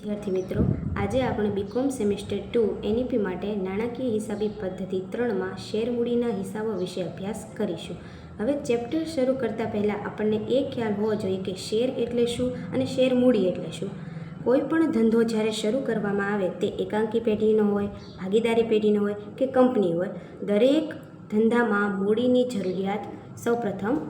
વિદ્યાર્થી મિત્રો, આજે આપણે બીકોમ સેમેસ્ટર ટુ એનઈપી માટે નાણાકીય હિસાબી પદ્ધતિ ત્રણમાં શેર મૂડીના હિસાબો વિશે અભ્યાસ કરીશું. હવે ચેપ્ટર શરૂ કરતાં પહેલાં આપણને એ ખ્યાલ હોવો જોઈએ કે શેર એટલે શું અને શેર મૂડી એટલે શું. કોઈ પણ ધંધો જ્યારે શરૂ કરવામાં આવે તે એકાંકી પેઢીનો હોય, ભાગીદારી પેઢીનો હોય કે કંપની હોય, દરેક ધંધામાં મૂડીની જરૂરિયાત સૌપ્રથમ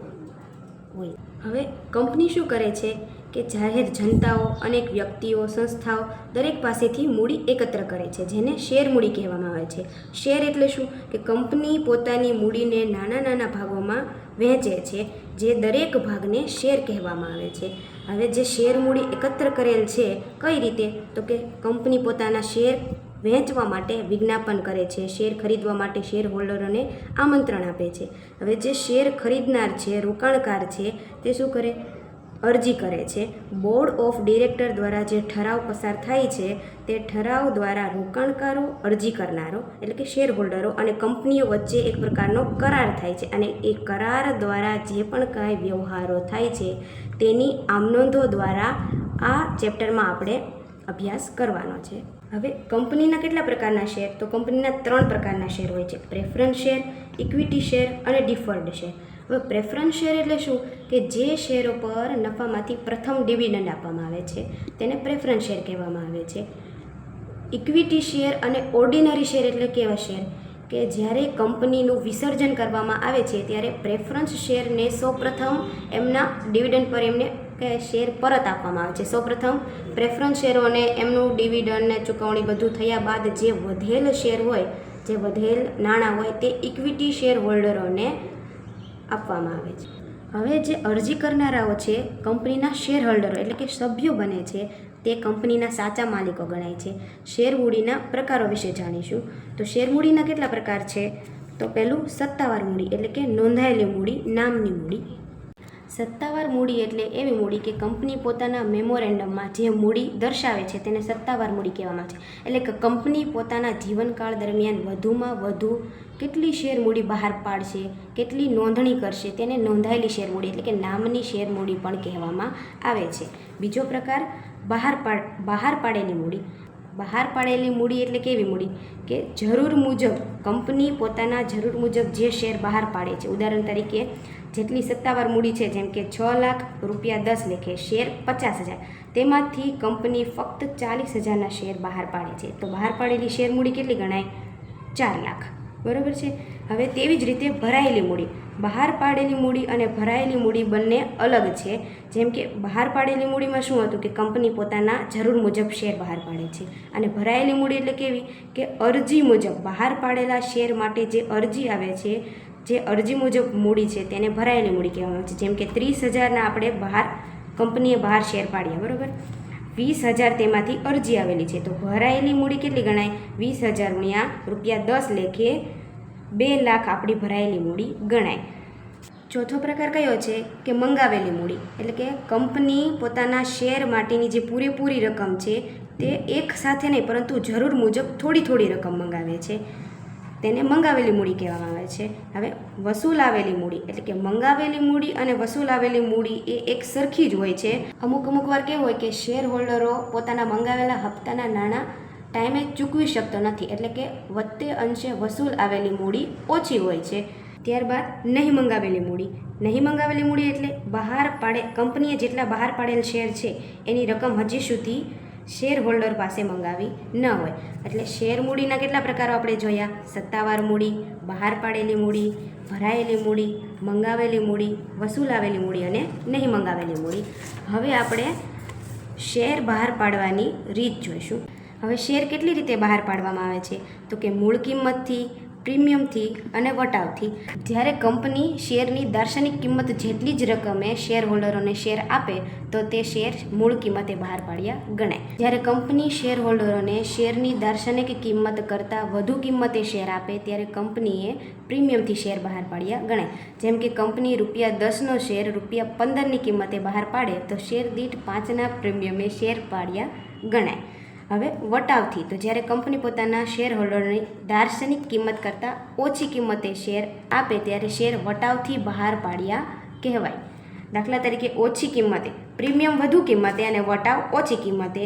હોય. હવે કંપની શું કરે છે? કે જાહેર જનતાઓ, અનેક વ્યક્તિઓ, સંસ્થાઓ દરેક પાસેથી મૂડી એકત્ર કરે છે, જેને શેર મૂડી કહેવામાં આવે છે. શેર એટલે શું? કે કંપની પોતાની મૂડીને નાના નાના ભાગોમાં વહેંચે છે, જે દરેક ભાગને શેર કહેવામાં આવે છે. હવે જે શેર મૂડી એકત્ર કરેલ છે, કઈ રીતે? તો કે કંપની પોતાના શેર વહેંચવા માટે વિજ્ઞાપન કરે છે, શેર ખરીદવા માટે શેર હોલ્ડરોને આમંત્રણ આપે છે. હવે જે શેર ખરીદનાર છે, રોકાણકાર છે, તે શું કરે? અરજી કરે છે. બોર્ડ ઓફ ડિરેક્ટર દ્વારા જે ઠરાવ પસાર થાય છે, તે ઠરાવ દ્વારા રોકાણકારો, અરજી કરનારો, એટલે કે શેર હોલ્ડરો અને કંપનીઓ વચ્ચે એક પ્રકારનો કરાર થાય છે અને એ કરાર દ્વારા જે પણ કાંઈ વ્યવહારો થાય છે, તેની આમનોંધો દ્વારા આ ચેપ્ટરમાં આપણે અભ્યાસ કરવાનો છે. હવે કંપનીના કેટલા પ્રકારના શેર? તો કંપનીના ત્રણ પ્રકારના શેર હોય છે. પ્રેફરન્સ શેર, ઇક્વિટી શેર અને ડિફર્ડ શેર. હવે પ્રેફરન્સ શેર એટલે શું? કે જે શેરો પર નફામાંથી પ્રથમ ડિવિડન્ડ આપવામાં આવે છે, તેને પ્રેફરન્સ શેર કહેવામાં આવે છે. ઇક્વિટી શેર અને ઓર્ડિનરી શેર એટલે કેવા શેર? કે જ્યારે કંપનીનું વિસર્જન કરવામાં આવે છે, ત્યારે પ્રેફરન્સ શેરને સૌપ્રથમ એમના ડિવિડન્ડ પર એમને કે શેર પરત આપવામાં આવે છે. સૌપ્રથમ પ્રેફરન્સ શેરોને એમનું ડિવિડન્ડ ને ચૂકવણી બધું થયા બાદ જે વધેલ શેર હોય, જે વધેલ નાણાં હોય તે ઇક્વિટી શેર હોલ્ડરોને આપવામાં આવે છે. હવે જે અરજી કરનારાઓ છે, કંપનીના શેર હોલ્ડરો એટલે કે સભ્યો બને છે, તે કંપનીના સાચા માલિકો ગણાય છે. શેર મૂડીના પ્રકારો વિશે જાણીશું. તો શેર મૂડીના કેટલા પ્રકાર છે? તો પહેલું સત્તાવાર મૂડી એટલે કે નોંધાયેલી મૂડી, નામની મૂડી. સત્તાવાર મૂડી એટલે એવી મૂડી કે કંપની પોતાના મેમોરેન્ડમમાં જે મૂડી દર્શાવે છે તેને સત્તાવાર મૂડી કહેવામાં આવે છે. એટલે કે કંપની પોતાના જીવનકાળ દરમિયાન વધુમાં વધુ કેટલી શેર મૂડી બહાર પાડશે, કેટલી નોંધણી કરશે તેને નોંધાયેલી શેર મૂડી એટલે કે નામની શેર મૂડી પણ કહેવામાં આવે છે. બીજો પ્રકાર બહાર પાડ, બહાર પાડેલી મૂડી. બહાર પાડેલી મૂડી એટલે કેવી મૂડી? કે જરૂર મુજબ, કંપની પોતાના જરૂર મુજબ જે શેર બહાર પાડે છે. ઉદાહરણ તરીકે, જેટલી સત્તાવાર મૂડી છે, જેમ કે છ લાખ રૂપિયા દસ લેખે, શેર પચાસ હજાર. તેમાંથી કંપની ફક્ત ચાલીસ હજારના શેર બહાર પાડે છે. તો બહાર પાડેલી શેર મૂડી કેટલી ગણાય? ચાર લાખ. બરાબર છે? હવે તેવી જ રીતે ભરાયેલી મૂડી. બહાર પાડેલી મૂડી અને ભરાયેલી મૂડી બંને અલગ છે. જેમ કે બહાર પાડેલી મૂડીમાં શું હતું કે કંપની પોતાના જરૂર મુજબ શેર બહાર પાડે છે. અને ભરાયેલી મૂડી એટલે કેવી? કે અરજી મુજબ. બહાર પાડેલા શેર માટે જે અરજી આવે છે, જે અરજી મુજબ મૂડી છે તેને ભરાયેલી મૂડી કહેવામાં આવે છે. જેમ કે ત્રીસ હજારના આપણે બહાર, કંપનીએ બહાર શેર પાડ્યા. બરાબર? વીસ હજાર તેમાંથી અરજી આવેલી છે. તો ભરાયેલી મૂડી કેટલી ગણાય? વીસ હજાર ગુણ્યા રૂપિયા દસ લેખે બે લાખ આપણી ભરાયેલી મૂડી ગણાય. ચોથો પ્રકાર કયો છે? કે મંગાવેલી મૂડી. એટલે કે કંપની પોતાના શેર માટેની જે પૂરેપૂરી રકમ છે તે એક સાથે નહીં, પરંતુ જરૂર મુજબ થોડી થોડી રકમ મંગાવે છે. તેને મંગાવેલી મૂડી કહેવામાં આવે છે. હવે વસૂલાવેલી મૂડી, એટલે કે મંગાવેલી મૂડી અને વસૂલાવેલી મૂડી એ એક સરખી જ હોય છે. અમુક અમુક વાર કેવું હોય કે શેર હોલ્ડરો પોતાના મંગાવેલા હપ્તાના નાણાં ટાઈમે ચૂકવી શકતો નથી, એટલે કે વધતે અંશે વસૂલ આવેલી મૂડી ઓછી હોય છે. ત્યારબાદ નહીં મંગાવેલી મૂડી. નહીં મંગાવેલી મૂડી એટલે બહાર પાડે, કંપનીએ જેટલા બહાર પાડેલ શેર છે, એની રકમ હજી સુધી શેર હોલ્ડર પાસે મંગાવી ન હોય. એટલે શેર મૂડીના કેટલા પ્રકારો આપણે જોયા? સત્તાવાર મૂડી, બહાર પાડેલી મૂડી, ભરાયેલી મૂડી, મંગાવેલી મૂડી, વસૂલાવેલી મૂડી અને નહીં મંગાવેલી મૂડી. હવે આપણે શેર બહાર પાડવાની રીત જોઈશું. હવે શેર કેટલી રીતે બહાર પાડવામાં આવે છે? તો કે મૂળ કિંમતથી પ્રીમિયમથી અને વટાવથી. જ્યારે કંપની શેરની દાર્શનિક કિંમત જેટલી જ રકમે શેર હોલ્ડરોને શેર આપે, તો તે શેર મૂળ કિંમતે બહાર પાડ્યા ગણાય. જ્યારે કંપની શેર હોલ્ડરોને શેરની દાર્શનિક કિંમત કરતાં વધુ કિંમતે શેર આપે, ત્યારે કંપનીએ પ્રીમિયમથી શેર બહાર પાડ્યા ગણાય. જેમ કે કંપની રૂપિયા દસનો શેર રૂપિયા પંદરની કિંમતે બહાર પાડે, તો શેર દીઠ પાંચના પ્રીમિયમે શેર પાડ્યા ગણાય. હવે વટાવથી. તો જ્યારે કંપની પોતાના શેર હોલ્ડરની દાર્શનિક કિંમત કરતાં ઓછી કિંમતે શેર આપે, ત્યારે શેર વટાવથી બહાર પાડ્યા કહેવાય. દાખલા તરીકે ઓછી કિંમતે, પ્રીમિયમ વધુ કિંમતે અને વટાવ ઓછી કિંમતે